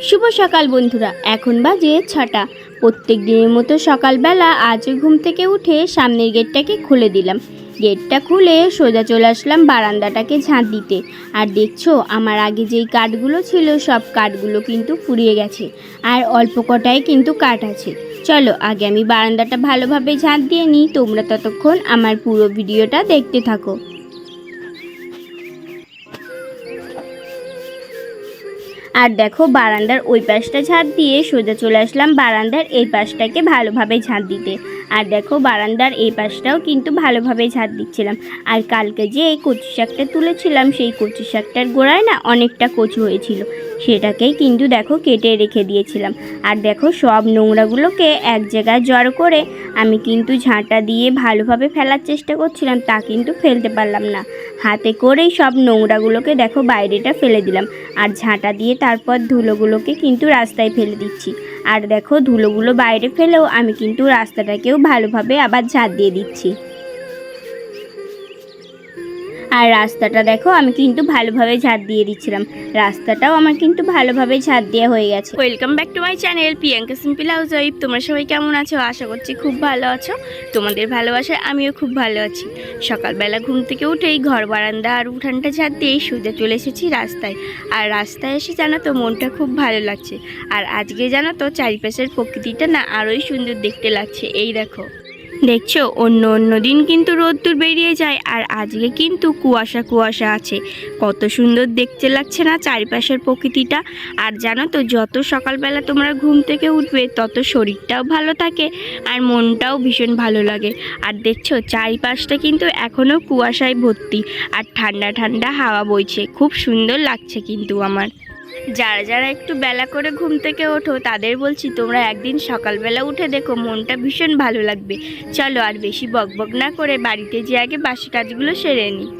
শুভ সকাল বন্ধুরা, এখন বাজে ছটা। প্রত্যেক দিনের মতো সকালবেলা আজ ঘুম থেকে উঠে সামনের গেটটাকে খুলে দিলাম। গেটটা খুলে সোজা চলে আসলাম বারান্দাটাকে ঝাঁট দিতে। আর দেখছ, আমার আগে যেই কাঠগুলো ছিল, সব কাঠগুলো কিন্তু ফুরিয়ে গেছে। আর অল্প কটাই কিন্তু কাঠ আছে। চলো, আগে আমি বারান্দাটা ভালোভাবে ঝাঁট দিয়ে নিই। তোমরা ততক্ষণ আমার পুরো ভিডিওটা দেখতে থাকো। আর দেখো বারান্দার ওই পাশটা ঝাঁপ দিয়ে সোজা চলে আসলাম বারান্দার এই পাশটাকে ভালোভাবে ঝাঁপ দিতে। আর দেখো বারান্দার এই পাশটাও কিন্তু ভালোভাবে ঝাঁপ দিচ্ছিলাম। আর কালকে যে এই কচু শাকটা তুলেছিলাম, সেই কচু শাকটার গোড়ায় না অনেকটা কচু হয়েছিল। সেটাকেই কিন্তু দেখো কেটে রেখে দিয়েছিলাম। আর দেখো সব নোংরাগুলোকে এক জায়গায় জড়ো করে আমি কিন্তু ঝাঁটা দিয়ে ভালোভাবে ফেলার চেষ্টা করছিলাম, তা কিন্তু ফেলতে পারলাম না। হাতে করেই সব নোংরাগুলোকে দেখো বাইরেটা ফেলে দিলাম। আর ঝাঁটা দিয়ে তারপর ধুলোগুলোকে কিন্তু রাস্তায় ফেলে দিচ্ছি। আর দেখো ধুলোগুলো বাইরে ফেলেও আমি কিন্তু রাস্তাটাকেও ভালোভাবে আবার ঝাঁট দিয়ে দিচ্ছি। আর রাস্তাটা দেখো, আমি কিন্তু ভালোভাবে ঝাঁট দিয়ে দিচ্ছিলাম। রাস্তাটাও আমার কিন্তু ভালোভাবে ঝাঁট দেওয়া হয়ে গেছে। Welcome back to my channel Priyanka simple housewife তোমরা সবাই কেমন আছো? আশা করছি খুব ভালো আছো। তোমাদের ভালোবাসায় আমিও খুব ভালো আছি। সকালবেলা ঘুম থেকে উঠেই ঘর বারান্দা আর উঠানটা ঝাঁট দিয়েই সোজা চলে এসেছি রাস্তায়। আর রাস্তায় এসে জানো তো, মনটা খুব ভালো লাগছে। আর আজকে জানো তো, চারিপাশের প্রকৃতিটা না আরোই সুন্দর দেখতে লাগছে। এই দেখো। দেখছ, অন্য অন্য দিন কিন্তু রোদ্দুর বেরিয়ে যায় আর আজকে কিন্তু কুয়াশা কুয়াশা আছে। কত সুন্দর দেখতে লাগছে না চারিপাশের প্রকৃতিটা? আর জানো তো, যত সকালবেলা তোমরা ঘুম থেকে উঠবে, তত শরীরটাও ভালো থাকে আর মনটাও ভীষণ ভালো লাগে। আর দেখছ, চারিপাশটা কিন্তু এখনও কুয়াশায় ভর্তি আর ঠান্ডা ঠান্ডা হাওয়া বইছে। খুব সুন্দর লাগছে কিন্তু আমার। যারা যারা একটু বেলা করে ঘুম থেকে ওঠো, তাদের বলছি তোমরা একদিন সকালবেলা উঠে দেখো, মনটা ভীষণ ভালো লাগবে। চলো আর বেশি বকবক না করে বাড়িতে যে আগে বাসি কাজগুলো সেরে নিই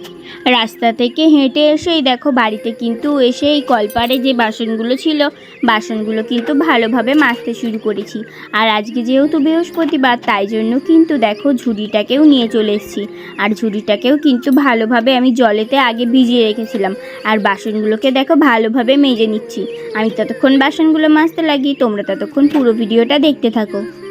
রাস্তা থেকে হেঁটে এসেই দেখো বাড়িতে কিন্তু এসে এই কলপারে যে বাসনগুলো ছিল, বাসনগুলো কিন্তু ভালোভাবে মাজতে শুরু করেছি। আর আজকে যেহেতু বৃহস্পতিবার, তাই জন্য কিন্তু দেখো ঝুড়িটাকেও নিয়ে চলে এসেছি। আর ঝুড়িটাকেও কিন্তু ভালোভাবে আমি জলেতে আগে ভিজিয়ে রেখেছিলাম। আর বাসনগুলোকে দেখো ভালোভাবে মেজে নিচ্ছি। আমি ততক্ষণ বাসনগুলো মাজতে লাগি, তোমরা ততক্ষণ পুরো ভিডিওটা দেখতে থাকো।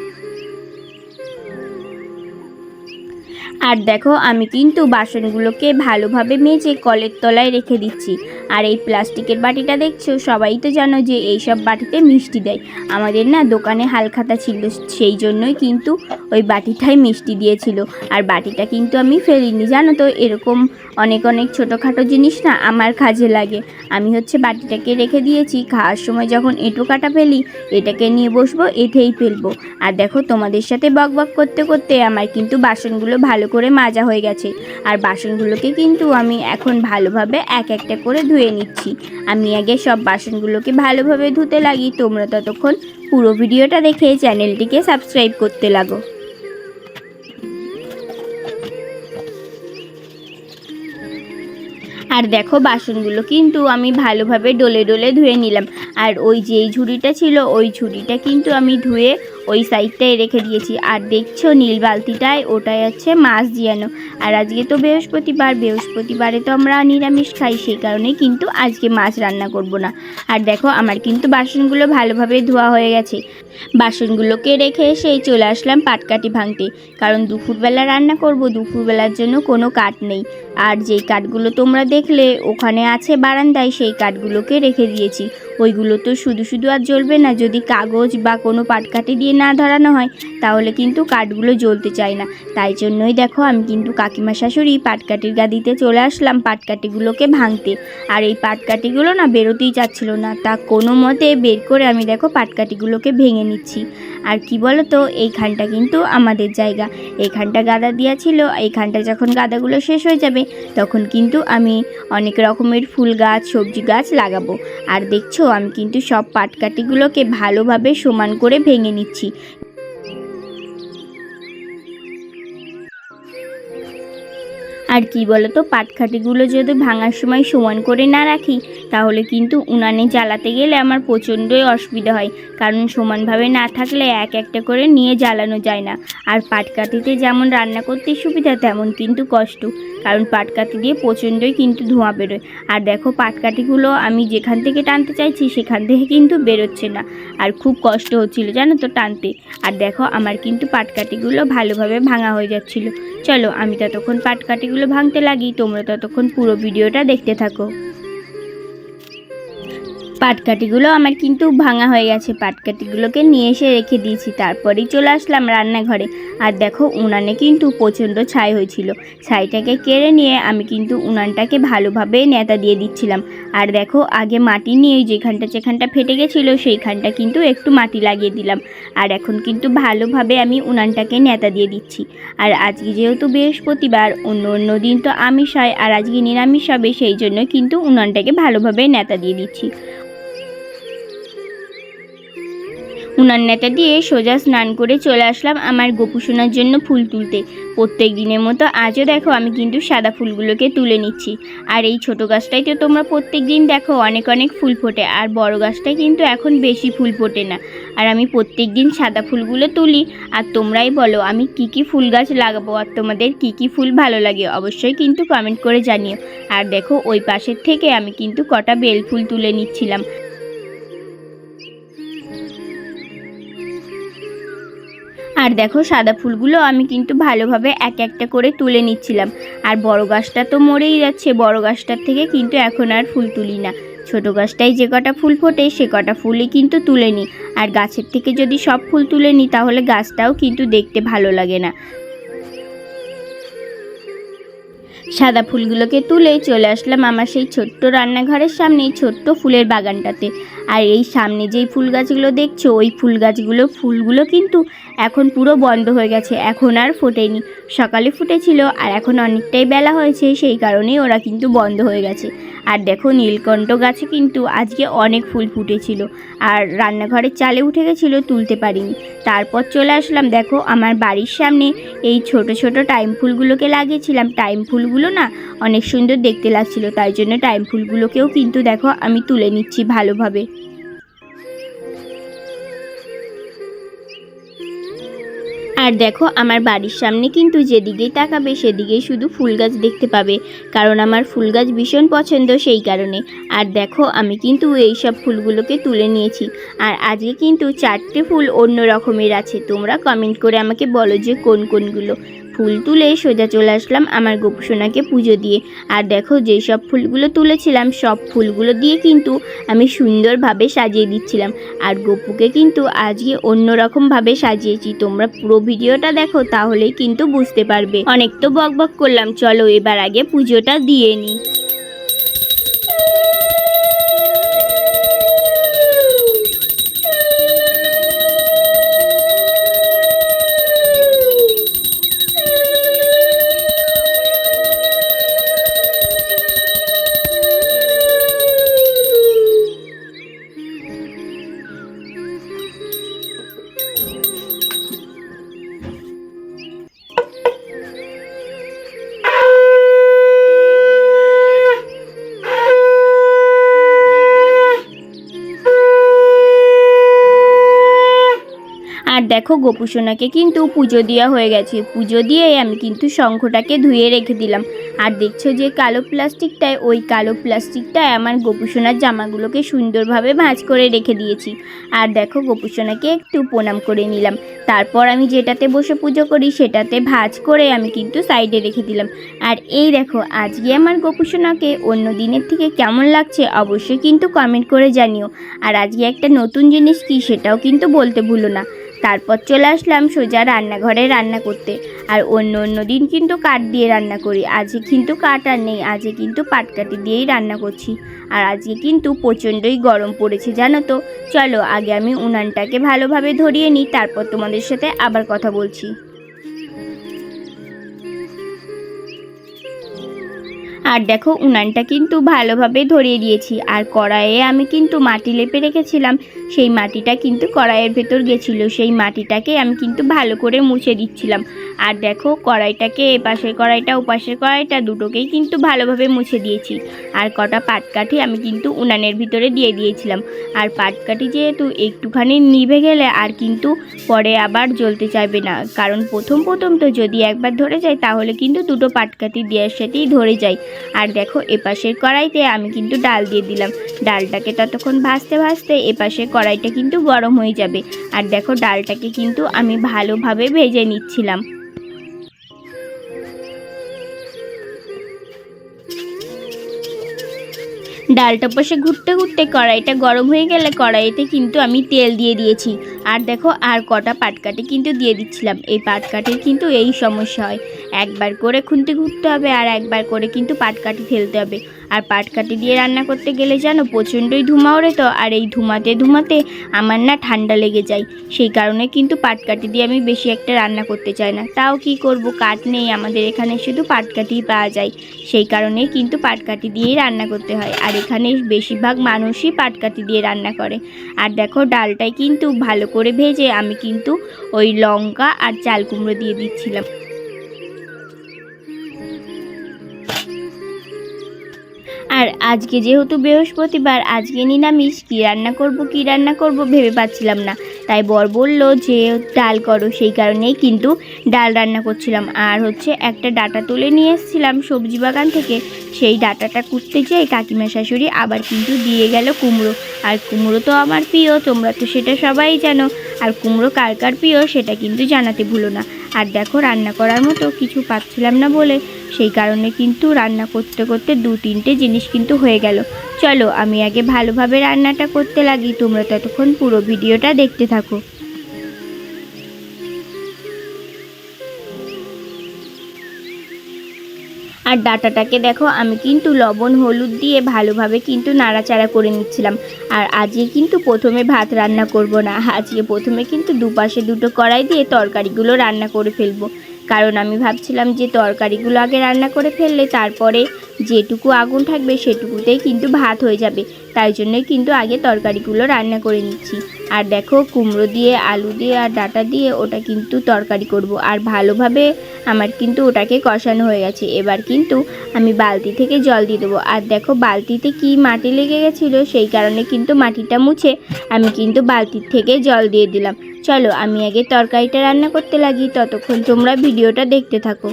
আর দেখো, আমি কিন্তু বাসনগুলোকে ভালোভাবে মেজে কলের তলায় রেখে দিচ্ছি। আর এই প্লাস্টিকের বাটিটা দেখছ? সবাই তো জানো যে এই সব বাটিতে মিষ্টি দেয়। আমাদের না দোকানে হালখাতা ছিল, সেই জন্যই কিন্তু ওই বাটিটাই মিষ্টি দিয়েছিল। আর বাটিটা কিন্তু আমি ফেলিনি, জানো তো? এরকম অনেক অনেক ছোটোখাটো জিনিস না আমার কাজে লাগে। আমি হচ্ছে বাটিটাকে রেখে দিয়েছি, খাওয়ার সময় যখন এঁটো কাটা ফেলি, এটাকে নিয়ে বসবো এতেই ফেলব। আর দেখো তোমাদের সাথে বক বক করতে করতে আমার কিন্তু বাসনগুলো ভালো করে মাজা হয়ে গেছে। আর বাসনগুলোকে কিন্তু আমি এখন ভালোভাবে এক একটা করে ধুয়ে নিচ্ছি। আমি আগে সব বাসনগুলোকে ভালোভাবে ধুতে লাগি, তোমরা ততক্ষণ পুরো ভিডিওটা দেখে চ্যানেলটিকে সাবস্ক্রাইব করতে লাগো। আর দেখো বাসনগুলো কিন্তু আমি ভালোভাবে ডলে ডলে ধুয়ে নিলাম। আর ওই যেই ঝুড়িটা ছিল, ওই ঝুড়িটা কিন্তু আমি ধুয়ে ওই সাইডটায় রেখে দিয়েছি। আর দেখছ নীল বালতিটায়, ওটাই হচ্ছে মাছ জিয়ানো আর আজকে তো বৃহস্পতিবার, বৃহস্পতিবারে তো আমরা নিরামিষ খাই, সেই কারণে কিন্তু আজকে মাছ রান্না করব না। আর দেখো, আমার কিন্তু বাসনগুলো ভালোভাবে ধোয়া হয়ে গেছে। বাসনগুলোকে রেখে এসেই চলে আসলাম পাটকাঠি ভাঙতে। কারণ দুপুরবেলা রান্না করব, দুপুরবেলার জন্য কোনো কাঠ নেই। আর যেই কাঠগুলো তোমরা দেখলে, ওখানে আছে বারান্দায়, সেই কাঠগুলোকে রেখে দিয়েছি। ওইগুলো তো শুধু শুধু আর জ্বলবে না, যদি কাগজ বা কোনো পাটকাঠি দিয়ে না ধরানো হয়, তাহলে কিন্তু কাঠগুলো জ্বলতে চায় না। তাই জন্যই দেখো আমি কিন্তু কাকিমা শাশুড়ি পাটকাঠির গাদিতে চলে আসলাম পাটকাঠিগুলোকে ভাঙতে। আর এই পাটকাঠিগুলো না বেরোতেই চাচ্ছিল না। তা কোনো মতে বের করে আমি দেখো পাটকাঠিগুলোকে ভেঙে নিচ্ছি। আর কি বলো তো এইখানটা কিন্তু আমাদের জায়গা। এইখানটা গাদা দেওয়া ছিল, এইখানটা যখন গাদাগুলো শেষ হয়ে যাবে, তখন কিন্তু আমি অনেক রকমের ফুল গাছ, সবজি গাছ লাগাবো। আর দেখছ, আমি কিন্তু সব পাটকাটিগুলোকে ভালোভাবে সমান করে ভেঙে নিচ্ছি। আর কি বলতো, পাটখাটিগুলো যদি ভাঙার সময় সমান করে না রাখি, তাহলে কিন্তু উনানে জ্বালাতে গেলে আমার প্রচণ্ডই অসুবিধা হয়। কারণ সমানভাবে না থাকলে এক একটা করে নিয়ে জ্বালানো যায় না। আর পাটকাঠিতে যেমন রান্না করতে সুবিধা, তেমন কিন্তু কষ্ট। কারণ পাটকাঠি দিয়ে প্রচণ্ডই কিন্তু ধোঁয়া বেরোয়। আর দেখো, পাটকাঠিগুলো আমি যেখান থেকে টানতে চাইছি, সেখান থেকে কিন্তু বেরোচ্ছে না। আর খুব কষ্ট হচ্ছিল জানো তো টানতে। আর দেখো, আমার কিন্তু পাটকাঠিগুলো ভালোভাবে ভাঙা হয়ে যাচ্ছিল। চলো আমি ততক্ষণ পাটকাঠিগুলো ভাঙতে লাগি তোমরা ততক্ষণ পুরো ভিডিওটা দেখতে থাকো। পাটকাঠিগুলো আমার কিন্তু ভাঙা হয়ে গেছে। পাটকাঠিগুলোকে নিয়ে এসে রেখে দিয়েছি। তারপরেই চলে আসলাম রান্নাঘরে। আর দেখো, উনানে কিন্তু প্রচণ্ড ছাই হয়েছিল। ছাইটাকে কেড়ে নিয়ে আমি কিন্তু উনানটাকে ভালোভাবে নেতা দিয়ে দিচ্ছিলাম। আর দেখো, আগে মাটি নিয়ে যেখানটা যেখানটা ফেটে গেছিল, সেইখানটা কিন্তু একটু মাটি লাগিয়ে দিলাম। আর এখন কিন্তু ভালোভাবে আমি উনানটাকে নেতা দিয়ে দিচ্ছি। আর আজকে যেহেতু বৃহস্পতিবার, অন্য অন্য দিন তো আমিষ হয় আর আজকে নিরামিষ হবে, সেই জন্য কিন্তু উনানটাকে ভালোভাবে নেতা দিয়ে দিচ্ছি। উনান নেতা দিয়ে সোজা স্নান করে চলে আসলাম আমার গোপুসোনার জন্য ফুল তুলতে। প্রত্যেক দিনের মতো আজও দেখো আমি কিন্তু সাদা ফুলগুলোকে তুলে নিচ্ছি। আর এই ছোটো গাছটাই তো তোমরা প্রত্যেক দিন দেখো অনেক অনেক ফুল ফোটে, আর বড় গাছটায় কিন্তু এখন বেশি ফুল ফোটে না। আর আমি প্রত্যেক দিন সাদা ফুলগুলো তুলি, আর তোমরাই বলো আমি কি কি ফুল গাছ লাগাবো আর তোমাদের কি কি ফুল ভালো লাগে অবশ্যই কিন্তু কমেন্ট করে জানিও। আর দেখো ওই পাশের থেকে আমি কিন্তু কটা বেল ফুল তুলে নিচ্ছিলাম। আর দেখো সাদা ফুলগুলো আমি কিন্তু ভালোভাবে এক একটা করে তুলে নিচ্ছিলাম। আর বড় গাছটা তো মরেই যাচ্ছে, বড় গাছটার থেকে কিন্তু এখন আর ফুল তুলি না। ছোট গাছটায় যে কটা ফুল ফোটে, সে কটা ফুলই কিন্তু তুলে নিই। আর গাছের থেকে যদি সব ফুল তুলে নিই, তাহলে গাছটাও কিন্তু দেখতে ভালো লাগে না। সাদা ফুলগুলোকে তুলে চলে আসলাম আমার সেই ছোট্ট রান্নাঘরের সামনে ছোট্ট ফুলের বাগানটাতে। আর এই সামনে যেই ফুল গাছগুলো দেখছ, ওই ফুল গাছগুলো, ফুলগুলো কিন্তু এখন পুরো বন্ধ হয়ে গেছে। এখন আর ফোটেনি। সকালে ফুটেছিল আর এখন অনেকটাই বেলা হয়েছে, সেই কারণেই ওরা কিন্তু বন্ধ হয়ে গেছে। আর দেখো নীলকণ্ঠ গাছে কিন্তু আজকে অনেক ফুল ফুটেছিল। আর রান্নাঘরের চালে উঠে গেছিল, তুলতে পারিনি। তারপর চলে আসলাম, দেখো আমার বাড়ির সামনে এই ছোট ছোট টাইম ফুলগুলোকে লাগিয়েছিলাম। টাইম ফুলগুলো না অনেক সুন্দর দেখতে লাগছিল, তাই জন্য টাইম ফুলগুলোকেও কিন্তু দেখো আমি তুলে নিচ্ছি ভালোভাবে। আর দেখো, আমার বাড়ির সামনে কিন্তু যেদিকেই তাকাবে, সেদিকেই শুধু ফুল গাছ দেখতে পাবে। কারণ আমার ফুল গাছ ভীষণ পছন্দ সেই কারণে। আর দেখো, আমি কিন্তু এই সব ফুলগুলোকে তুলে নিয়েছি। আর আজকে কিন্তু চারটে ফুল অন্য রকমের আছে। তোমরা কমেন্ট করে আমাকে বলো যে কোন কোনগুলো। ফুল তুলে সোজা চলে আসলাম আমার গোপসোনাকে পুজো দিয়ে। আর দেখো যেই সব ফুলগুলো তুলেছিলাম, সব ফুলগুলো দিয়ে কিন্তু আমি সুন্দরভাবে সাজিয়ে দিচ্ছিলাম। আর গোপুকে কিন্তু আজকে অন্যরকমভাবে সাজিয়েছি। তোমরা পুরো ভিডিওটা দেখো, তাহলেই কিন্তু বুঝতে পারবে। অনেক তো বক বক করলাম। চলো এবার আগে পুজোটা দিয়ে নিই। দেখো গোপুসোনাকে কিন্তু পুজো দেওয়া হয়ে গেছে। পুজো দিয়ে আমি কিন্তু শঙ্খটাকে ধুয়ে রেখে দিলাম। আর দেখছ যে কালো প্লাস্টিকটায়, ওই কালো প্লাস্টিকটায় আমার গোপুসোনার জামাগুলোকে সুন্দরভাবে ভাঁজ করে রেখে দিয়েছি। আর দেখো গোপুসোনাকে একটু প্রণাম করে নিলাম। তারপর আমি যেটাতে বসে পুজো করি, সেটাতে ভাঁজ করে আমি কিন্তু সাইডে রেখে দিলাম। আর এই দেখো, আজকে আমার গোপুসোনাকে অন্য দিনের থেকে কেমন লাগছে অবশ্যই কিন্তু কমেন্ট করে জানিও। আর আজকে একটা নতুন জিনিস কি সেটাও কিন্তু বলতে ভুলো না। তারপর চলে আসলাম সোজা রান্নাঘরে রান্না করতে। আর অন্য অন্য দিন কিন্তু কাঠ দিয়ে রান্না করি। আজকে কিন্তু কাঠ আর নেই, আজকে কিন্তু পাটকাঠি দিয়েই রান্না করছি। আর আজকে কিন্তু প্রচণ্ডই গরম পড়েছে, জানো তো। চলো, আগে আমি উনানটাকে ভালোভাবে ধরিয়ে নিই, তারপর তোমাদের সাথে আবার কথা বলছি। আর দেখো, উনানটা কিন্তু ভালোভাবে ধরিয়ে দিয়েছি। আর কড়াইয়ে আমি কিন্তু মাটি লেপে রেখেছিলাম। সেই মাটিটা কিন্তু কড়াইয়ের ভেতর গেছিল। সেই মাটিটাকে আমি কিন্তু ভালো করে মুছে দিচ্ছিলাম। আর দেখো, কড়াইটাকে এপাশের কড়াইটা, ওপাশের কড়াইটা দুটোকেই কিন্তু ভালোভাবে মুছে দিয়েছি। আর কটা পাটকাঠি আমি কিন্তু উনানের ভিতরে দিয়ে দিয়েছিলাম। আর পাটকাঠি যেহেতু একটুখানি নিভে গেলে আর কিন্তু পরে আবার জ্বলতে চাইবে না। কারণ প্রথম প্রথম তো যদি একবার ধরে যায়, তাহলে কিন্তু দুটো পাটকাঠি দেওয়ার সাথেই ধরে যায়। আর দেখো, এপাশের কড়াইতে আমি কিন্তু ডাল দিয়ে দিলাম। ডালটাকে ততক্ষণ ভাজতে ভাজতে এপাশের কড়াইটা কিন্তু গরম হয়ে যাবে। আর দেখো ডালটাকে কিন্তু আমি ভালোভাবে ভেজে নিচ্ছিলাম। ডালটা পাশে ঘুরতে ঘুরতে কড়াইটা গরম হয়ে গেলে কড়াইতে কিন্তু আমি তেল দিয়ে দিয়েছি। আর দেখো, আর কটা পাটকাঠি কিন্তু দিয়ে দিচ্ছিলাম। এই পাটকাঠির কিন্তু এই সমস্যা হয়। একবার করে খুন্তি ঘুরতে হবে আর একবার করে কিন্তু পাটকাঠি ফেলতে হবে। আর পাটকাঠি দিয়ে রান্না করতে গেলে জানো, প্রচণ্ডই ধুমা ওড়ে তো। আর এই ধুমাতে ধুমাতে আমার না ঠান্ডা লেগে যায়। সেই কারণে কিন্তু পাটকাঠি দিয়ে আমি বেশি একটা রান্না করতে চাই না। তাও কি করব? কাঠ নেই। আমাদের এখানে শুধু পাটকাঠি পাওয়া যায়। সেই কারণে কিন্তু পাটকাঠি দিয়েই রান্না করতে হয়। আর এখানে বেশিরভাগ মানুষই পাটকাঠি দিয়ে রান্না করে। আর দেখো ডালটাই কিন্তু ভালো করে ভেজে আমি কিন্তু ওই লঙ্কা আর চাল কুমড়ো দিয়ে দিচ্ছিলাম। আজকে যেহেতু বৃহস্পতিবার, আজকে নিরামিষ। কী রান্না করব, কী রান্না করব ভেবে পাচ্ছিলাম না। তাই বর বলল যে, ডাল করো। সেই কারণেই কিন্তু ডাল রান্না করছিলাম। আর হচ্ছে একটা ডাটা তুলে নিয়ে এসেছিলাম সবজি বাগান থেকে। সেই ডাটাটা কুটতে যেয়ে কাকিমা শাশুড়ি আবার কিন্তু দিয়ে গেল কুমড়ো। আর কুমড়ো তো আমার প্রিয়, তোমরা তো সেটা সবাই জানো। আর কুমড়ো কার কার প্রিয় সেটা কিন্তু জানাতে ভুলো না। আর দেখো, রান্না করার মতো কিছু পাচ্ছিলাম না বলে। সেই কারণে কিন্তু রান্না করতে করতে দু তিনটে জিনিস কিন্তু হয়ে গেল। চলো, আমি আগে ভালোভাবে রান্নাটা করতে লাগি, তোমরা ততক্ষণ পুরো ভিডিওটা দেখতে থাকো। আর ডাটাটাকে দেখো, আমি কিন্তু লবণ, হলুদ দিয়ে ভালোভাবে কিন্তু নাড়াচাড়া করে নিচ্ছিলাম। আর আজকে কিন্তু প্রথমে ভাত রান্না করব না, আজকে প্রথমে কিন্তু দুপাশে দুটো কড়াই দিয়ে তরকারিগুলো রান্না করে ফেলব। কারণ আমি ভাবছিলাম যে তরকারিগুলো আগে রান্না করে ফেললে তারপরে যেটুকু আগুন থাকবে সেটুকুতেই কিন্তু ভাত হয়ে যাবে। তাই জন্যই কিন্তু আগে তরকারিগুলো রান্না করে নিচ্ছি। আর দেখো, কুমড়ো দিয়ে, আলু দিয়ে আর ডাটা দিয়ে ওটা কিন্তু তরকারি করব। আর ভালোভাবে আমার কিন্তু ওটাকে কষানো হয়ে গেছে। এবার কিন্তু আমি বালতি থেকে জল দিয়ে দেবো। আর দেখো, বালতিতে কি মাটি লেগে গেছিল, সেই কারণে কিন্তু মাটিটা মুছে আমি কিন্তু বালতির থেকে জল দিয়ে দিলাম। চলো, আমি আগে তরকারিটা রান্না করতে লাগি। ততক্ষণ তোমরা ভিডিওটা দেখতে থাকো।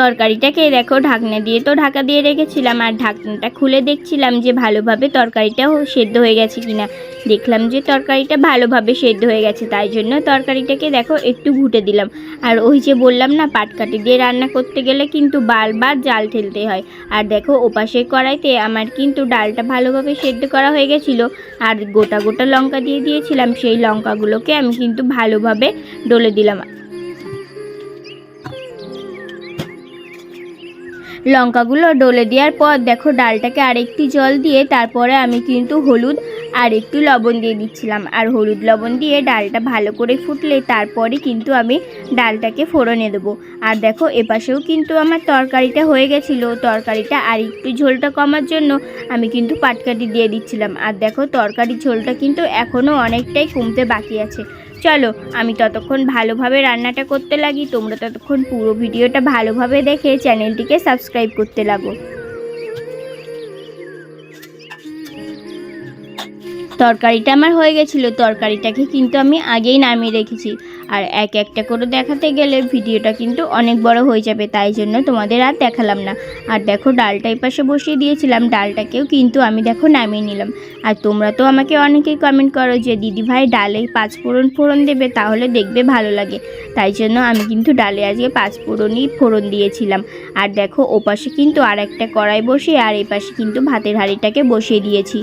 তরকারিটাকে দেখো ঢাকনা দিয়ে তো ঢাকা দিয়ে রেখেছিলাম, আর ঢাকনাটা খুলে দেখছিলাম যে ভালোভাবে তরকারিটা সেদ্ধ হয়ে গেছে কিনা। দেখলাম যে তরকারিটা ভালোভাবে সেদ্ধ হয়ে গেছে, তাই জন্য তরকারিটাকে দেখো একটু ঘুটে দিলাম। আর ওই যে বললাম না, পাটকাঠি দিয়ে রান্না করতে গেলে কিন্তু বারবার জাল ঠেলতে হয়। আর দেখো ওপাশের কড়াইতে আমার কিন্তু ডালটা ভালোভাবে সেদ্ধ করা হয়ে গেছিল, আর গোটা গোটা লঙ্কা দিয়ে দিয়েছিলাম, সেই লঙ্কাগুলোকে আমি কিন্তু ভালোভাবে ডলে দিলাম। লঙ্কাগুলো ডলে দেওয়ার পর দেখো ডালটাকে আরেকটি জল দিয়ে তারপরে আমি কিন্তু হলুদ আর একটু লবণ দিয়ে দিচ্ছিলাম। আর হলুদ লবণ দিয়ে ডালটা ভালো করে ফুটলে তারপরে কিন্তু আমি ডালটাকে ফোড়নে দেবো। আর দেখো এপাশেও কিন্তু আমার তরকারিটা হয়ে গেছিল। তরকারিটা আর একটু ঝোলটা কমার জন্য আমি কিন্তু পাটকাটি দিয়ে দিচ্ছিলাম। আর দেখো তরকারির ঝোলটা কিন্তু এখনও অনেকটাই কমতে বাকি আছে। চলো, আমি ততক্ষণ ভালোভাবে রান্নাটা করতে লাগি। তোমরা ততক্ষণ পুরো ভিডিওটা ভালোভাবে দেখে চ্যানেলটিকে সাবস্ক্রাইব করতে লাগো। তরকারিটা আমার হয়ে গেছিল। তরকারিটাকে কিন্তু আমি আগেই নামিয়ে রেখেছি। আর এক একটা করে দেখাতে গেলে ভিডিওটা কিন্তু অনেক বড় হয়ে যাবে, তাই জন্য তোমাদের আর দেখালাম না। আর দেখো ডালটা পাশে বসিয়ে দিয়েছিলাম, ডালটাকেও কিন্তু আমি দেখো নামিয়ে নিলাম। আর তোমরা তো আমাকে অনেকেই কমেন্ট করো যে, দিদি ভাই, ডালে পাঁচ ফোড়ন ফোড়ন দেবে, তাহলে দেখবে ভালো লাগে। তাই জন্য আমি কিন্তু ডালে আজকে পাঁচ ফোড়নই ফোড়ন দিয়েছিলাম। আর দেখো, ওপাশে কিন্তু আর একটা কড়াই বসিয়ে, আর এই পাশে কিন্তু ভাতের হাঁড়িটাকে বসিয়ে দিয়েছি।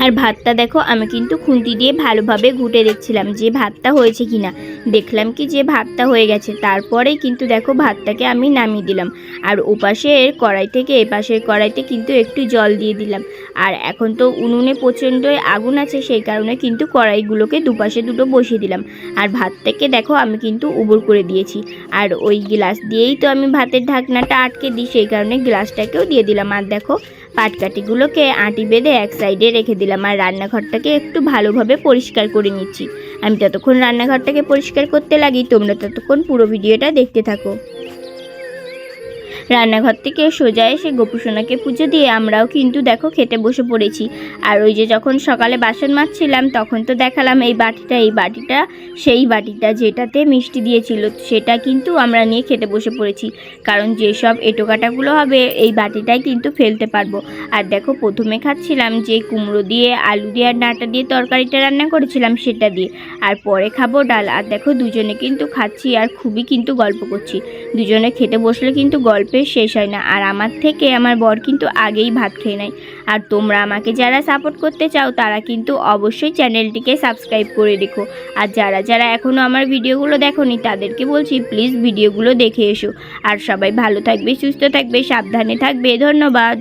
আর ভাতটা দেখো, আমি কিন্তু খুন্তি দিয়ে ভালোভাবে ঘুটে দেখছিলাম যে ভাতটা হয়েছে কিনা। দেখলাম কি যে ভাতটা হয়ে গেছে। তারপরে কিন্তু দেখো, ভাতটাকে আমি নামিয়ে দিলাম। আর ওপাশের কড়াই থেকে এপাশের কড়াইতে কিন্তু একটু জল দিয়ে দিলাম। আর এখন তো উনুনে প্রচণ্ডই আগুন আছে, সেই কারণে কিন্তু কড়াইগুলোকে দুপাশে দুটো বসিয়ে দিলাম। আর ভাতটাকে দেখো, আমি কিন্তু উবর করে দিয়েছি। আর ওই গ্লাস দিয়েই তো আমি ভাতের ঢাকনাটা আটকে দিই, সেই কারণে গ্লাসটাকেও দিয়ে দিলাম। আর দেখো পাটকাঠিগুলোকে আঁটি বেঁধে এক সাইডে রেখে দিলাম আর রান্নাঘরটাকে একটু ভালোভাবে পরিষ্কার করে নিচ্ছি। আমি ততক্ষণ রান্নাঘরটাকে পরিষ্কার করতে লাগি, তোমরা ততক্ষণ পুরো ভিডিওটা দেখতে থাকো। রান্নাঘর থেকে সোজা এসে গোপুসোনাকে পুজো দিয়ে আমরাও কিন্তু দেখো খেতে বসে পড়েছি। আর ওই যে যখন সকালে বাসন মাজছিলাম, তখন তো দেখালাম এই বাটিটা এই বাটিটা, সেই বাটিটা যেটাতে মিষ্টি দিয়েছিল, সেটা কিন্তু আমরা নিয়ে খেতে বসে পড়েছি। কারণ যেসব এটোকাটাগুলো হবে, এই বাটিটাই কিন্তু ফেলতে পারব। আর দেখো, প্রথমে খাচ্ছিলাম যে কুমড়ো দিয়ে, আলু দিয়ে আর ডাঁটা দিয়ে তরকারিটা রান্না করেছিলাম সেটা দিয়ে। আর পরে খাব ডাল। আর দেখো, দুজনে কিন্তু খাচ্ছি আর খুবই কিন্তু গল্প করছি। দুজনে খেতে বসলে কিন্তু গল্পের শেষ হয় না। আর আমার থেকে আমার বর কিন্তু আগেই ভাত খেয়ে নেয়। আর তোমরা আমাকে যারা সাপোর্ট করতে চাও, তারা কিন্তু অবশ্যই চ্যানেলটিকে সাবস্ক্রাইব করে দেখো আর যারা যারা এখনও আমার ভিডিওগুলো দেখোনি, তাদেরকে বলছি প্লিজ ভিডিওগুলো দেখে এসো। আর সবাই ভালো থাকবে, সুস্থ থাকবে, সাবধানে থাকবে। ধন্যবাদ।